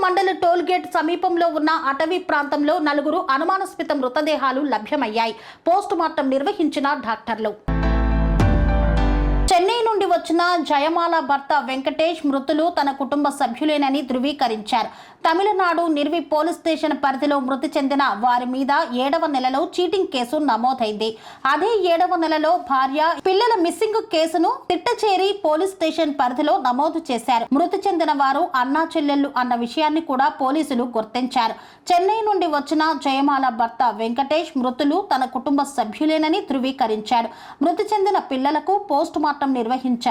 మండల టోల్గేట్ సమీపంలో ఉన్న అటవీ ప్రాంతంలో నలుగురు అనుమానాస్పద మృతదేహాలు లభ్యమయ్యాయి. పోస్టుమార్టం నిర్వహించిన డాక్టర్లు. వచ్చిన జయమాల భర్త వెంకటేష్ మృతులు తన కుటుంబ సభ్యులేనని ధృవీకరించారు. తమిళనాడు నిర్వి పోలీస్ స్టేషన్ పరిధిలో మృతి చెందిన వారి మీద ఏడవ నెలలో చీటింగ్ కేసు నమోదైంది. అదే ఏడవ నెలలో భార్య పిల్లల మిస్సింగ్ కేసును తిట్టచేరి పోలీస్ స్టేషన్ పరిధిలో నమోదు చేశారు. మృతి చెందిన వారు అన్నా చెల్లెళ్ళు అన్న విషయాన్ని కూడా పోలీసులు గుర్తించారు. చెన్నై నుండి వచ్చిన జయమాల భర్త వెంకటేష్ మృతులు తన కుటుంబ సభ్యులేనని ధృవీకరించారు. మృతి చెందిన పిల్లలకు పోస్ట్ మార్టం నిర్వహించారు.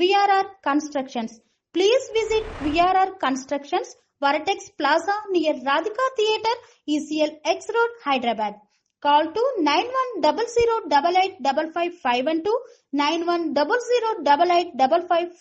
VRR Constructions. Please visit VRR Constructions, Vertex Plaza near Radhika Theatre, ECL X Road, Hyderabad. Call to 9100 885512 five.